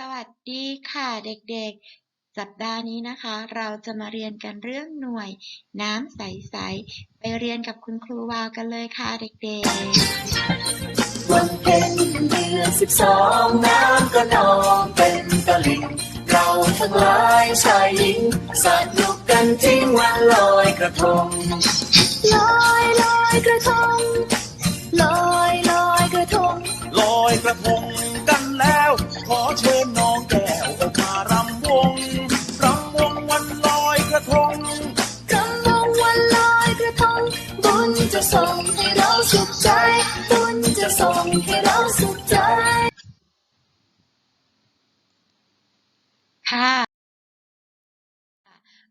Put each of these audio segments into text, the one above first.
สวัสดีค่ะเด็กๆ สัปดาห์นี้นะคะ เราจะมาเรียนกันเรื่องหน่วยน้ำใสๆ ไปเรียนกับคุณครูวาวกันเลยค่ะเด็กๆ วันเพ็ญเดือนสิบสองน้ำก็นองเป็นตลิ่งเราทั้งหลายชายหญิงสนุกกันทิ้งวันลอยกระทง ลอยลอยกระทง ลอยลอยกระทง ลอยกระทง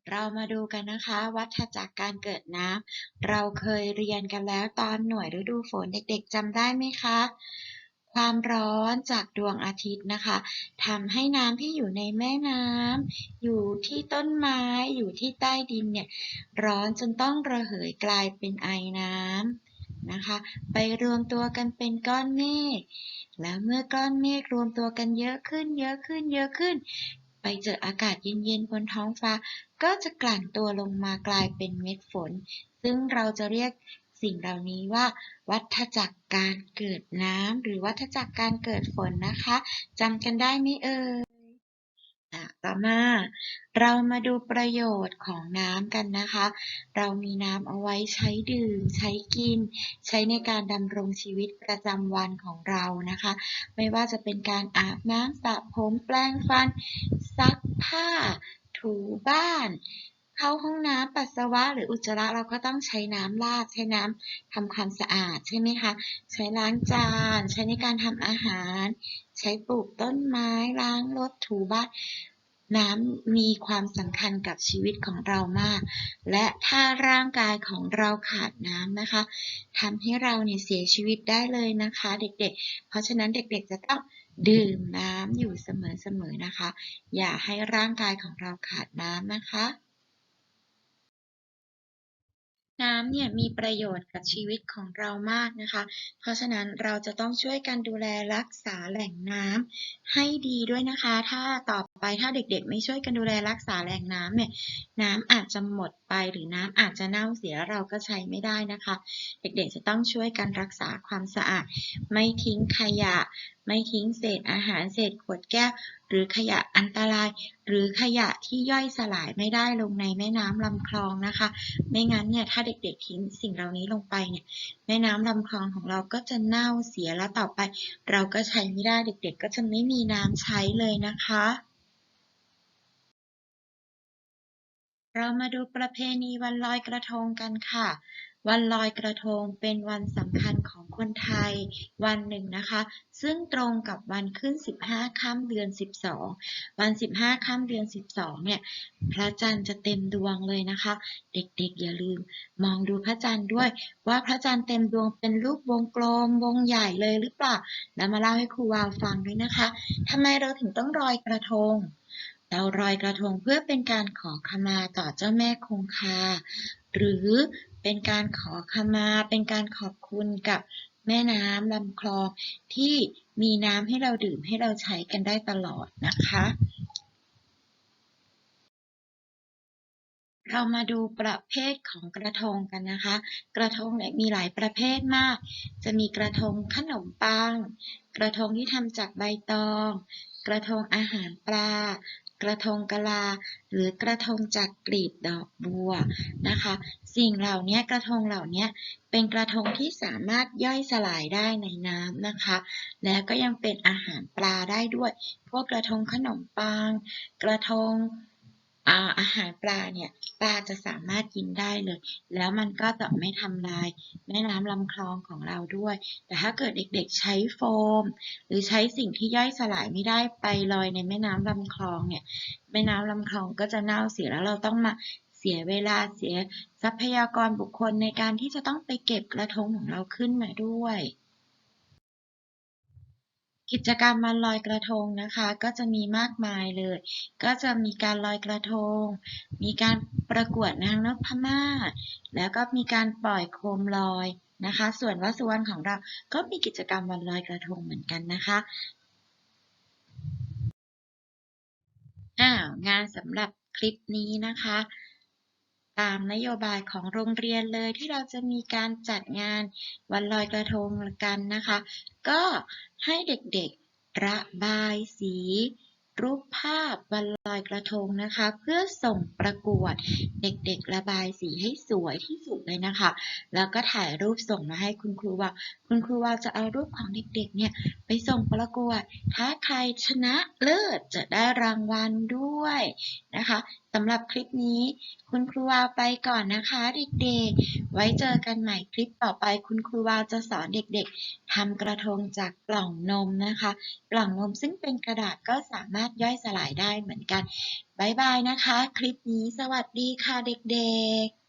เรามาดูกันนะคะ วัฏจักรการเกิดน้ำเราเคยเรียนกันแล้วตอนหน่วยฤดูฝนเด็กๆจำได้ไหมคะ ความร้อนจากดวงอาทิตย์นะคะทำให้น้ำที่อยู่ในแม่น้ำอยู่ที่ต้นไม้อยู่ที่ใต้ดินเนี่ยร้อนจนต้องระเหยกลายเป็นไอน้ำนะคะ ไปรวมตัวกันเป็นก้อนเมฆแล้วเมื่อก้อนเมฆรวมตัวกันเยอะขึ้น เยอะขึ้น เยอะขึ้น ไปเจออากาศเย็นๆบนท้องฟ้า ก็จะกลั่นตัวลงมากลายเป็นเม็ดฝน ซึ่งเราจะเรียกสิ่งเหล่านี้ว่า วัฏจักรการเกิดน้ำหรือวัฏจักรการเกิดฝนนะคะจำกันได้ไหมเอ่ย ต่อมาเรามาดูประโยชน์ของน้ำกันนะคะ เรามีน้ำเอาไว้ใช้ดื่ม ใช้กิน ใช้ในการดำรงชีวิตประจำวันของเรานะคะ ไม่ว่าจะเป็นการอาบน้ำสระผมแปรงฟัน ซักผ้า ถูบ้าน เข้าห้องน้ำปัสสาวะหรืออุจจาระเราก็ต้องใช้น้ำราดใช้น้ำทำความสะอาดใช่ไหมคะ ใช้ล้างจาน ใช้ในการทำอาหาร ใช้ปลูกต้นไม้ล้างรถถูบ้านน้ำมีความสำคัญกับชีวิตของเรามาก และถ้าร่างกายของเราขาดน้ำนะคะทำให้เราเนี่ยเสียชีวิตได้เลยนะคะ เด็กๆ เพราะฉะนั้นเด็กๆจะต้องดื่มน้ำอยู่เสมอๆนะคะ อย่าให้ร่างกายของเราขาดน้ำนะคะ น้ำเนี่ยมีประโยชน์กับชีวิตของเรามากนะคะ เพราะฉะนั้นเราจะต้องช่วยกันดูแลรักษาแหล่งน้ำให้ดีด้วยนะคะ ถ้าตอบ ไปถ้าเด็กๆ ไม่ช่วยกันดูแลรักษาแหล่งน้ำเนี่ยน้ำอาจจะหมดไปหรือน้ำอาจจะเน่าเสียเราก็ใช้ไม่ได้นะคะ เด็กๆจะต้องช่วยกันรักษาความสะอาด ไม่ทิ้งขยะ ไม่ทิ้งเศษอาหารเศษขวดแก้ว หรือขยะอันตราย หรือขยะที่ย่อยสลายไม่ได้ลงในแม่น้ำลำคลองนะคะ ไม่งั้นเนี่ยถ้าเด็กๆทิ้งสิ่งเหล่านี้ลงไปเนี่ยแม่น้ำลำคลองของเราก็จะเน่าเสียแล้วต่อไป เราก็ใช้ไม่ได้เด็กๆ ก็จะไม่มีน้ำใช้เลยนะคะ เรามาดูประเพณีวันลอยกระทงกันค่ะ วันลอยกระทงเป็นวันสำคัญของคนไทย วันหนึ่งนะคะ ซึ่งตรงกับวันขึ้น 15ค่ำเดือน 12 วัน 15ค่ำเดือน 12 เนี่ย พระจันทร์จะเต็มดวงเลยนะคะ เด็กๆ อย่าลืม มองดูพระจันทร์ด้วย ว่าพระจันทร์เต็มดวงเป็นรูปวงกลมวงใหญ่เลยหรือเปล่า แล้วมาเล่าให้ครูวาวฟังด้วยนะคะทำไมเราถึงต้องลอยกระทง เราลอยกระทงเพื่อเป็นการขอขมาต่อเจ้าแม่คงคา หรือเป็นการขอขมา เป็นการขอบคุณกับแม่น้ำลำคลองที่มีน้ำให้เราดื่มให้เราใช้กันได้ตลอดนะคะ เรามาดูประเภทของกระทงกันนะคะ กระทงเนี่ยมีหลายประเภทมาก จะมีกระทงขนมปัง กระทงที่ทำจากใบตอง กระทงอาหารปลา กระทงกะลา หรือกระทงจากกลีบดอกบัวนะคะ สิ่งเหล่านี้กระทงเหล่านี้เป็นกระทงที่สามารถย่อยสลายได้ในน้ำนะคะ แล้วก็ยังเป็นอาหารปลาได้ด้วย พวกกระทงขนมปัง กระทง อาอาหารปลาเนี่ยปลาจะสามารถกินได้เลย แล้วมันก็จะไม่ทำลายแม่น้ำลำคลองของเราด้วย แต่ถ้าเกิดเด็กๆใช้โฟม หรือใช้สิ่งที่ย่อยสลายไม่ได้ไปลอยในแม่น้ำลำคลองเนี่ยแม่น้ำลำคลองก็จะเน่าเสียแล้วเราต้องมาเสียเวลาเสียทรัพยากรบุคคลในการที่จะต้องไปเก็บกระทงของเราขึ้นมาด้วย กิจกรรมวันลอยกระทงนะคะ ก็จะมีมากมายเลย ก็จะมีการลอยกระทง มีการประกวดนางนพมาแล้วก็มีการปล่อยโคมลอยนะคะ ส่วนวัสุวรรณของเราก็มีกิจกรรมวันลอยกระทงเหมือนกันนะคะอ้าวงานสำหรับคลิปนี้นะคะ ตามนโยบายของโรงเรียนเลยที่เราจะมีการจัดงานวันลอยกระทงกันนะคะ ก็ให้เด็กๆระบายสี รูปภาพวันลอยกระทงนะคะ เพื่อส่งประกวดเด็กๆระบายสีให้สวยที่สุดเลยนะคะ แล้วก็ถ่ายรูปส่งมาให้คุณครูว่า คุณครูว่าจะเอารูปของเด็กๆเนี่ยไปส่งประกวด ถ้าใครชนะเลิศจะได้รางวัลด้วยนะคะสำหรับคลิปนี้คุณครูวาวไปก่อนนะคะเด็กๆ ไว้เจอกันใหม่คลิปต่อไปคุณครูวาวจะสอนเด็กๆ ทำกระทงจากกล่องนมนะคะ กล่องนมซึ่งเป็นกระดาษก็สามารถย่อยสลายได้เหมือนกัน บ๊ายบายนะคะ คลิปนี้สวัสดีค่ะเด็กๆ